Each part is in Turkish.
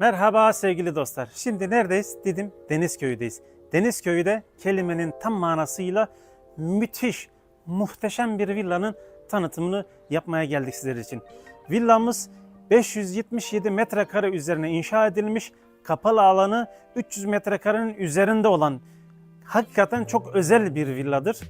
Merhaba sevgili dostlar. Şimdi neredeyiz? Didim Denizköy'deyiz. Denizköy'de kelimenin tam manasıyla müthiş, muhteşem bir villanın tanıtımını yapmaya geldik sizler için. Villamız 577 metrekare üzerine inşa edilmiş, kapalı alanı 300 metrekarenin üzerinde olan hakikaten çok özel bir villadır.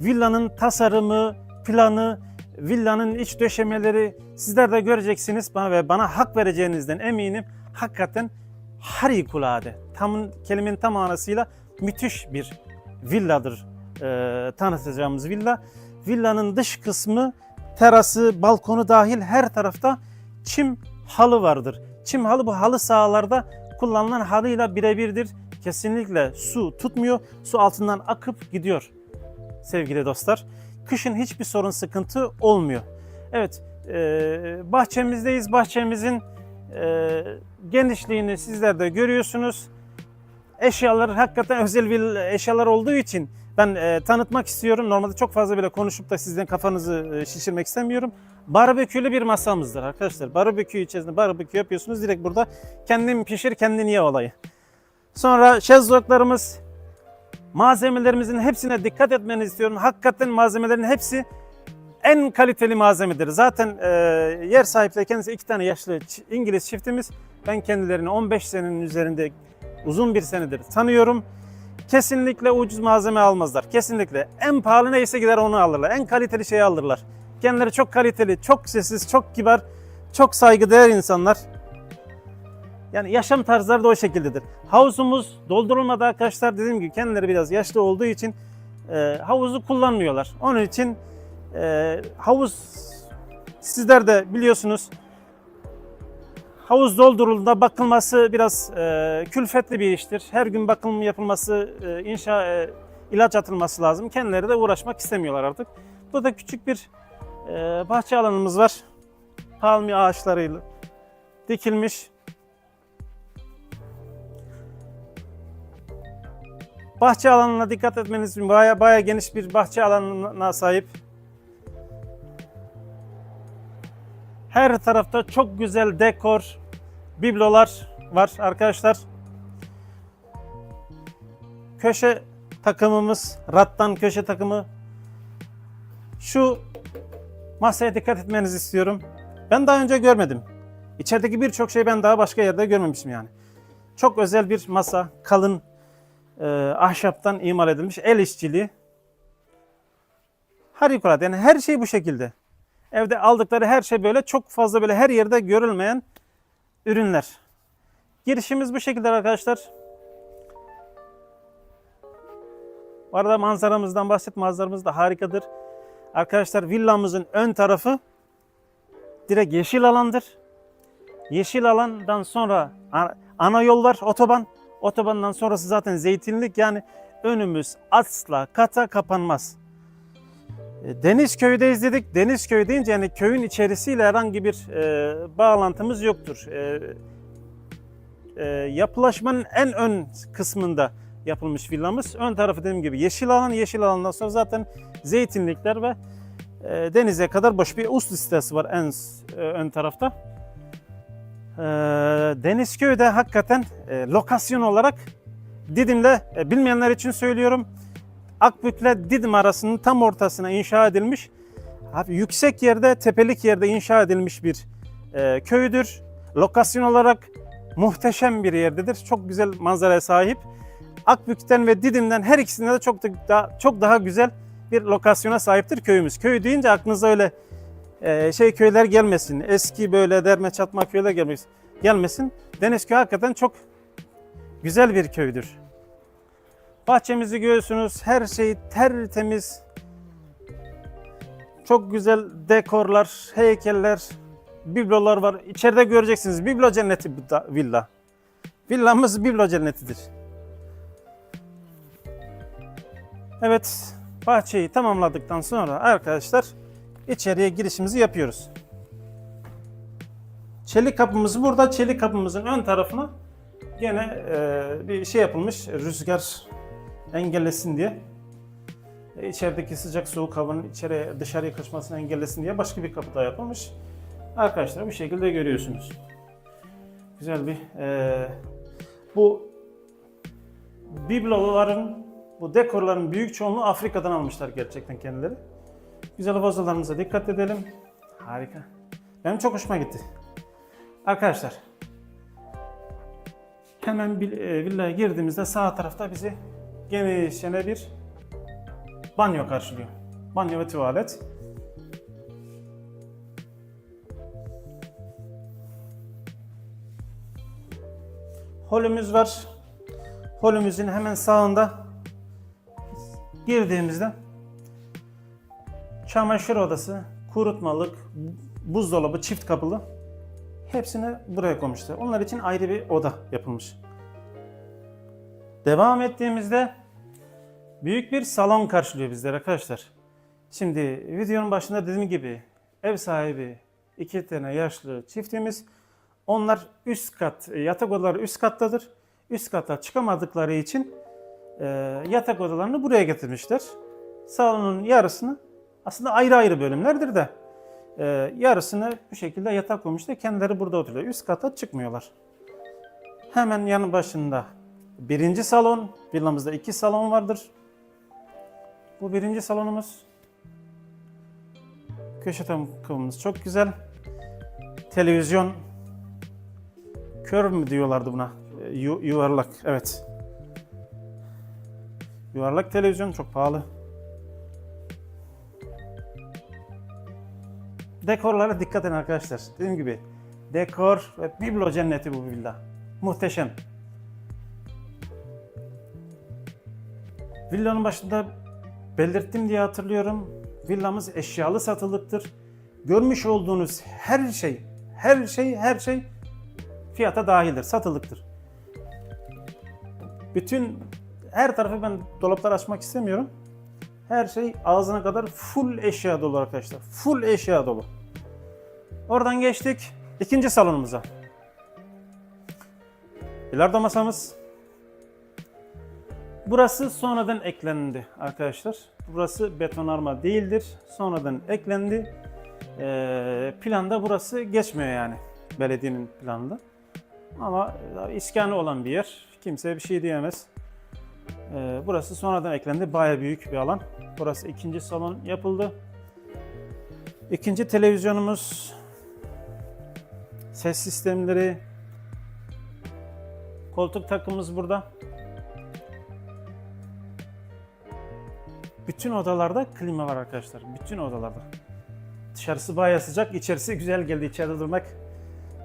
Villanın tasarımı, planı, villanın iç döşemeleri sizler de göreceksiniz ve bana hak vereceğinizden eminim. Hakikaten harikulade. Tam kelimenin tam manasıyla müthiş bir villadır e, tanıtacağımız villa. Villanın dış kısmı, terası, balkonu dahil her tarafta çim halı vardır. Çim halı bu halı sahalarda kullanılan halıyla birebirdir. Kesinlikle su tutmuyor. Su altından akıp gidiyor sevgili dostlar. Kışın hiçbir sorun sıkıntı olmuyor. Evet e, bahçemizdeyiz. Bahçemizin e, genişliğini sizler de görüyorsunuz. Eşyalar hakikaten özel bir eşyalar olduğu için ben e, tanıtmak istiyorum. Normalde çok fazla bile konuşup da sizden kafanızı e, şişirmek istemiyorum. Barbekülü bir masamızdır arkadaşlar. Barbekü içerisinde barbekü yapıyorsunuz. Direkt burada kendin pişir kendin ye olayı. Sonra şezlonglarımız malzemelerimizin hepsine dikkat etmenizi istiyorum. Hakikaten malzemelerin hepsi en kaliteli malzemedir. Zaten e, yer sahipleri kendisi iki tane yaşlı İngiliz çiftimiz. Ben kendilerini 15 senenin üzerinde uzun bir senedir tanıyorum. Kesinlikle ucuz malzeme almazlar. Kesinlikle. En pahalı neyse gider onu alırlar. En kaliteli şeyi alırlar. Kendileri çok kaliteli, çok sessiz, çok kibar, çok saygıdeğer insanlar. Yani yaşam tarzları da o şekildedir. Havuzumuz doldurulmadı arkadaşlar. Dediğim gibi kendileri biraz yaşlı olduğu için e, havuzu kullanmıyorlar. Onun için e, havuz sizler de biliyorsunuz havuz doldurulduğunda bakılması biraz e, külfetli bir iştir. Her gün bakım yapılması, e, inşa e, ilaç atılması lazım. Kendileri de uğraşmak istemiyorlar artık. Burada küçük bir e, bahçe alanımız var. Palmiye ağaçlarıyla dikilmiş. Bahçe alanına dikkat etmeniz baya baya geniş bir bahçe alanına sahip. Her tarafta çok güzel dekor, biblolar var arkadaşlar. Köşe takımımız, rattan köşe takımı. Şu masaya dikkat etmenizi istiyorum. Ben daha önce görmedim. İçerideki birçok şey ben daha başka yerde görmemişim yani. Çok özel bir masa, kalın e, ahşaptan imal edilmiş el işçiliği. Harikulade yani her şey bu şekilde. Evde aldıkları her şey böyle çok fazla böyle her yerde görülmeyen ürünler. Girişimiz bu şekilde arkadaşlar. Bu arada manzaramızdan bahset. Manzaramız da harikadır. Arkadaşlar villamızın ön tarafı direkt yeşil alandır. Yeşil alandan sonra ana- yol var, otoban. Otobandan sonrası zaten zeytinlik yani önümüz asla kata kapanmaz. E, Denizköy'deyiz dedik. Denizköy deyince yani köyün içerisiyle herhangi bir e, bağlantımız yoktur. E, e, yapılaşmanın en ön kısmında yapılmış villamız. Ön tarafı dediğim gibi yeşil alan. Yeşil alandan sonra zaten zeytinlikler ve e, denize kadar boş bir ust listesi var en e, ön tarafta. E, Denizköy'de hakikaten e, lokasyon olarak Didim'de e, bilmeyenler için söylüyorum. Akbük'le Didim arasının tam ortasına inşa edilmiş. Abi yüksek yerde, tepelik yerde inşa edilmiş bir e, köydür. Lokasyon olarak muhteşem bir yerdedir. Çok güzel manzaraya sahip. Akbük'ten ve Didim'den her ikisinde de çok da, daha, çok daha güzel bir lokasyona sahiptir köyümüz. Köy deyince aklınıza öyle e, şey köyler gelmesin. Eski böyle derme çatma köyler gelmesin. gelmesin. Denizköy hakikaten çok güzel bir köydür. Bahçemizi görüyorsunuz. Her şey tertemiz. Çok güzel dekorlar, heykeller, biblolar var. İçeride göreceksiniz. Biblo cenneti villa. Villamız biblo cennetidir. Evet, bahçeyi tamamladıktan sonra arkadaşlar içeriye girişimizi yapıyoruz. Çelik kapımız burada. Çelik kapımızın ön tarafına gene e, bir şey yapılmış rüzgar engellesin diye. E, içerideki sıcak soğuk havanın içeriye dışarıya kaçmasını engellesin diye başka bir kapı daha yapılmış. Arkadaşlar bu şekilde görüyorsunuz. Güzel bir eee, bu bibloların, bu dekorların büyük çoğunluğu Afrika'dan almışlar gerçekten kendileri. Güzel vazolarımıza dikkat edelim. Harika. Benim çok hoşuma gitti. Arkadaşlar, hemen e, villaya girdiğimizde sağ tarafta bizi genişçene bir banyo karşılıyor. Banyo ve tuvalet. Holümüz var. Holümüzün hemen sağında girdiğimizde çamaşır odası, kurutmalık, buzdolabı, çift kapılı hepsini buraya koymuşlar. Onlar için ayrı bir oda yapılmış. Devam ettiğimizde büyük bir salon karşılıyor bizleri arkadaşlar. Şimdi videonun başında dediğim gibi ev sahibi iki tane yaşlı çiftimiz. Onlar üst kat, yatak odaları üst kattadır. Üst kata çıkamadıkları için e, yatak odalarını buraya getirmişler. Salonun yarısını aslında ayrı ayrı bölümlerdir de e, yarısını bu şekilde yatak koymuşlar. Kendileri burada oturuyor. Üst kata çıkmıyorlar. Hemen yanı başında birinci salon. Villamızda iki salon vardır. Bu birinci salonumuz. Köşe takımımız çok güzel. Televizyon kör mü diyorlardı buna? E, yu- yuvarlak, evet. Yuvarlak televizyon çok pahalı. Dekorlara dikkat edin arkadaşlar. Dediğim gibi dekor ve biblo cenneti bu villa. Muhteşem. Villanın başında belirttim diye hatırlıyorum. Villamız eşyalı satılıktır. Görmüş olduğunuz her şey, her şey, her şey fiyata dahildir, satılıktır. Bütün her tarafı ben dolaplar açmak istemiyorum. Her şey ağzına kadar full eşya dolu arkadaşlar. Full eşya dolu. Oradan geçtik ikinci salonumuza. Bilardo masamız. Burası sonradan eklendi arkadaşlar. Burası betonarme değildir. Sonradan eklendi. Ee, planda burası geçmiyor yani. Belediyenin planında. Ama e, iskanı olan bir yer. Kimse bir şey diyemez. Ee, burası sonradan eklendi. Baya büyük bir alan. Burası ikinci salon yapıldı. İkinci televizyonumuz. Ses sistemleri. Koltuk takımımız burada. Bütün odalarda klima var arkadaşlar. Bütün odalarda. Dışarısı baya sıcak, içerisi güzel geldi içeride durmak.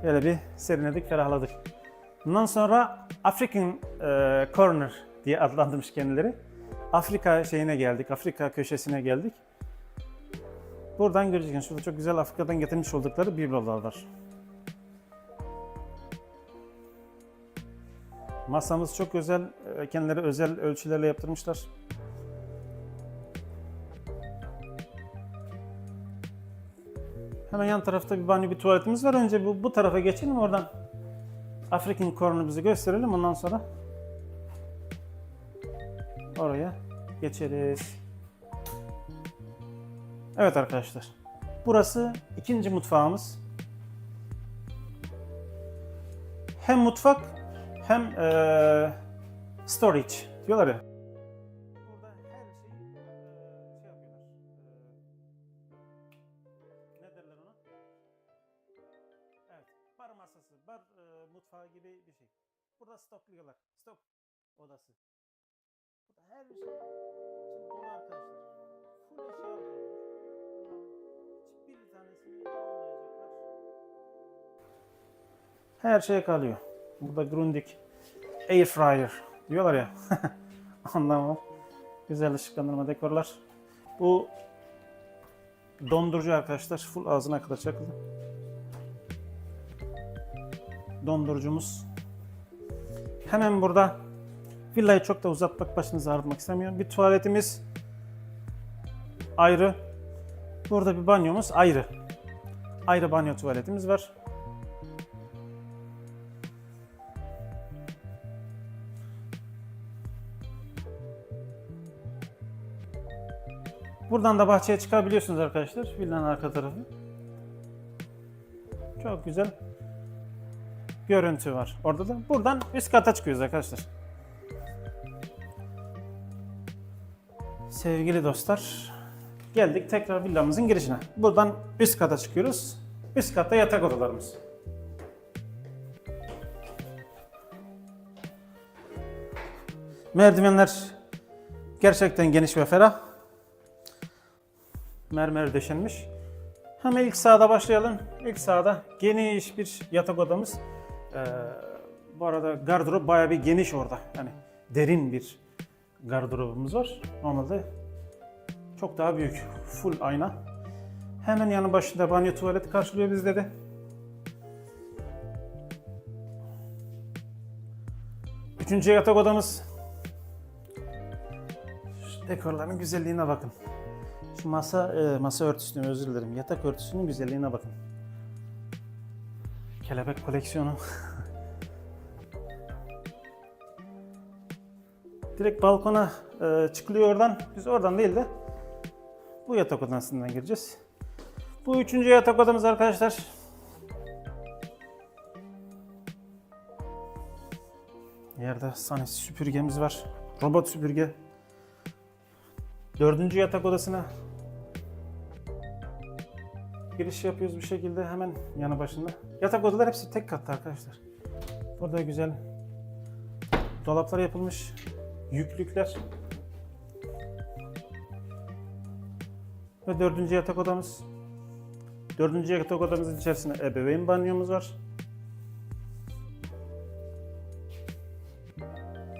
Böyle bir serinledik, ferahladık. Bundan sonra African e, Corner diye adlandırmış kendileri. Afrika şeyine geldik, Afrika köşesine geldik. Buradan göreceksiniz. Şurada çok güzel Afrika'dan getirmiş oldukları biblolar var. Masamız çok özel, e, kendileri özel ölçülerle yaptırmışlar. Hemen yan tarafta bir banyo, bir tuvaletimiz var. Önce bu, bu tarafa geçelim oradan African Corner'ımızı gösterelim. Ondan sonra oraya geçeriz. Evet arkadaşlar. Burası ikinci mutfağımız. Hem mutfak hem eee, storage diyorlar ya. Bar eee, mutfağı gibi bir şey. Burada stokluyorlar. Stok odası. Burada her şey şimdi dolu arkadaşlar. Full eşya. Hiçbir tanesini almayacaklar. Her şey kalıyor. Burada Grundig Air Fryer diyorlar ya. Ondan. Güzel ışıklandırma dekorlar. Bu dondurucu arkadaşlar. Full ağzına kadar çakılı. Dondurucumuz. Hemen burada villayı çok da uzatmak başınızı ağrıtmak istemiyorum. Bir tuvaletimiz ayrı. Burada bir banyomuz ayrı. Ayrı banyo tuvaletimiz var. Buradan da bahçeye çıkabiliyorsunuz arkadaşlar. Villanın arka tarafı. Çok güzel. Görüntü var. Orada da buradan üst kata çıkıyoruz arkadaşlar. Sevgili dostlar, geldik tekrar villamızın girişine. Buradan üst kata çıkıyoruz. Üst katta yatak odalarımız. Merdivenler gerçekten geniş ve ferah. Mermer döşenmiş. Hemen ilk sağda başlayalım. İlk sağda geniş bir yatak odamız. Ee, bu arada gardırop bayağı bir geniş orada. Yani derin bir gardırobumuz var. Normalde çok daha büyük. Full ayna. Hemen yanı başında banyo tuvalet karşılıyor bizde de. Üçüncü yatak odamız. Şu dekorların güzelliğine bakın. Şu masa e, masa örtüsünü özür dilerim. Yatak örtüsünün güzelliğine bakın. Kelebek koleksiyonu. Direkt balkona e, çıkılıyor oradan. Biz oradan değil de bu yatak odasından gireceğiz. Bu üçüncü yatak odamız arkadaşlar. Yerde saniye süpürgemiz var. Robot süpürge. Dördüncü yatak odasına giriş yapıyoruz bir şekilde hemen yanı başında. Yatak odalar hepsi tek katlı arkadaşlar. Burada güzel dolaplar yapılmış. Yüklükler. Ve dördüncü yatak odamız. Dördüncü yatak odamızın içerisinde ebeveyn banyomuz var.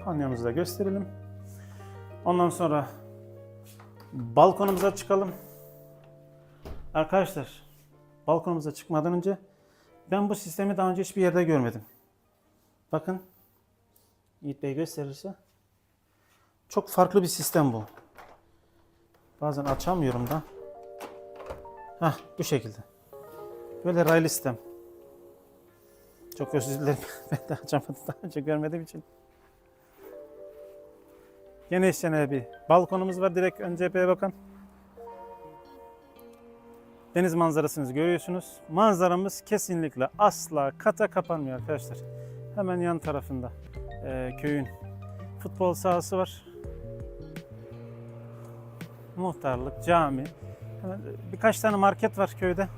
Banyomuzu da gösterelim. Ondan sonra balkonumuza çıkalım. Arkadaşlar, balkonumuza çıkmadan önce ben bu sistemi daha önce hiçbir yerde görmedim. Bakın, Yiğit Bey gösterirse. Çok farklı bir sistem bu. Bazen açamıyorum da. Hah, bu şekilde. Böyle raylı sistem. Çok özür dilerim. ben de açamadım daha önce görmediğim için. Geniş bir balkonumuz var direkt ön cepheye bakan. Deniz manzarasını görüyorsunuz. Manzaramız kesinlikle asla kata kapanmıyor arkadaşlar. Hemen yan tarafında e, köyün futbol sahası var. Muhtarlık, cami. Hemen birkaç tane market var köyde.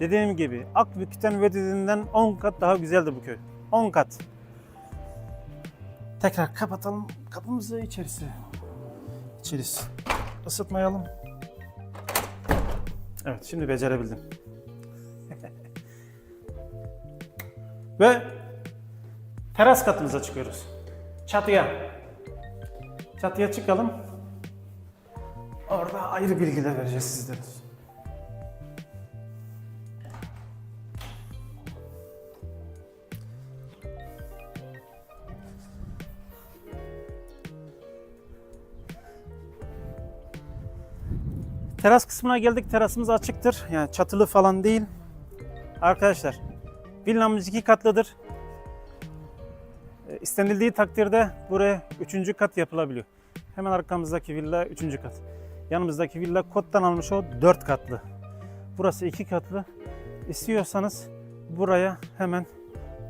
Dediğim gibi Akbük'ten ve Didim'den 10 kat daha güzeldir bu köy. 10 kat. Tekrar kapatalım kapımızı içerisi. İçerisi. Isıtmayalım. Evet şimdi becerebildim. Ve teras katımıza çıkıyoruz. Çatıya. Çatıya çıkalım. Orada ayrı bilgiler vereceğiz sizlere. Teras kısmına geldik. Terasımız açıktır. Yani çatılı falan değil. Arkadaşlar villamız iki katlıdır. E, İstenildiği takdirde buraya üçüncü kat yapılabiliyor. Hemen arkamızdaki villa üçüncü kat. Yanımızdaki villa kottan almış o dört katlı. Burası iki katlı. İstiyorsanız buraya hemen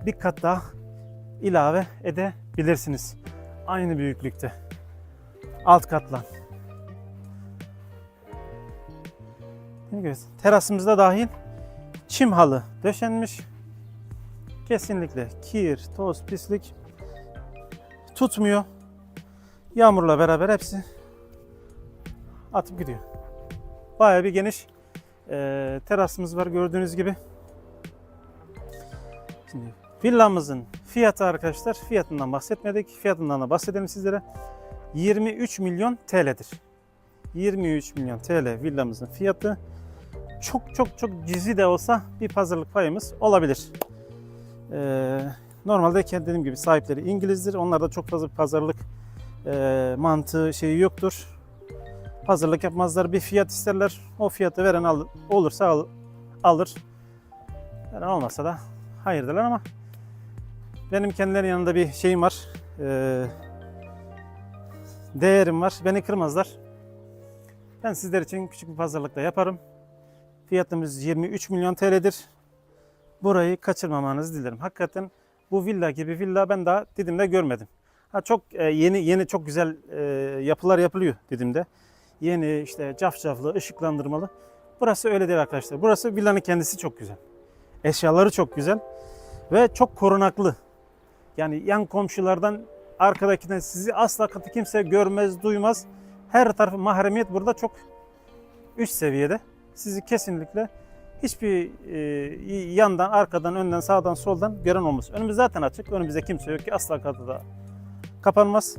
bir kat daha ilave edebilirsiniz. Aynı büyüklükte. Alt katlan. Terasımızda dahil çim halı döşenmiş. Kesinlikle kir, toz, pislik tutmuyor. Yağmurla beraber hepsi atıp gidiyor. Bayağı bir geniş e, terasımız var gördüğünüz gibi. Şimdi villamızın fiyatı arkadaşlar fiyatından bahsetmedik. Fiyatından da bahsedelim sizlere. 23 milyon TL'dir. 23 milyon TL villamızın fiyatı çok çok çok cüzi de olsa bir pazarlık payımız olabilir. Ee, normalde dediğim gibi sahipleri İngilizdir. Onlarda çok fazla bir pazarlık e, mantığı şeyi yoktur. Pazarlık yapmazlar. Bir fiyat isterler. O fiyatı veren al, olursa al, alır. Veren olmasa da hayırdılar ama benim kendilerinin yanında bir şeyim var. Ee, değerim var. Beni kırmazlar. Ben sizler için küçük bir pazarlık da yaparım. Fiyatımız 23 milyon TL'dir. Burayı kaçırmamanızı dilerim. Hakikaten bu villa gibi villa ben daha Didim'de görmedim. Ha çok e, yeni yeni çok güzel e, yapılar yapılıyor Didim'de. Yeni işte cafcaflı, ışıklandırmalı. Burası öyle değil arkadaşlar. Burası villanın kendisi çok güzel. Eşyaları çok güzel ve çok korunaklı. Yani yan komşulardan arkadakinden sizi asla katı kimse görmez, duymaz. Her tarafı mahremiyet burada çok üst seviyede. Sizi kesinlikle hiçbir e, yandan, arkadan, önden, sağdan, soldan gören olmaz. Önümüz zaten açık. Önümüzde kimse yok ki asla kapıda kapanmaz.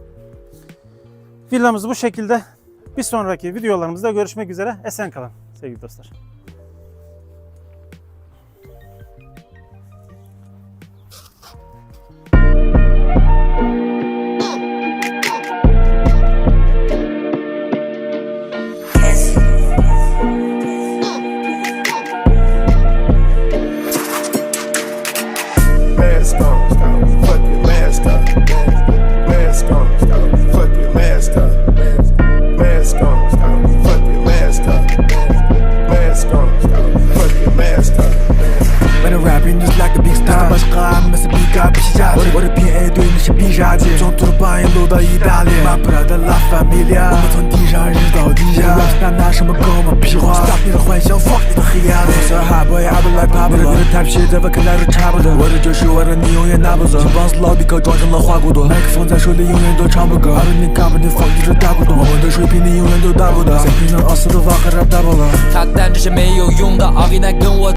Villamız bu şekilde. Bir sonraki videolarımızda görüşmek üzere. Esen kalın sevgili dostlar. Mask 到意大利。My brother la familia 我们从地上日到地下那拿什么跟我们屁话 Stop 你的幻想 fuck 你的黑暗 Sir hot boy? I been like Pablo 你的 type shit 在我看来都差不多我的就是我的你永远拿不走。金棒子老弟可装成了花骨朵。麦克风在手里永远都唱不够 I don't need company fuck 你这大股东我们的水平你永远都达不到。在平常奥斯的瓦和 rap 大爆了他但这些没有用的，阿给奈跟我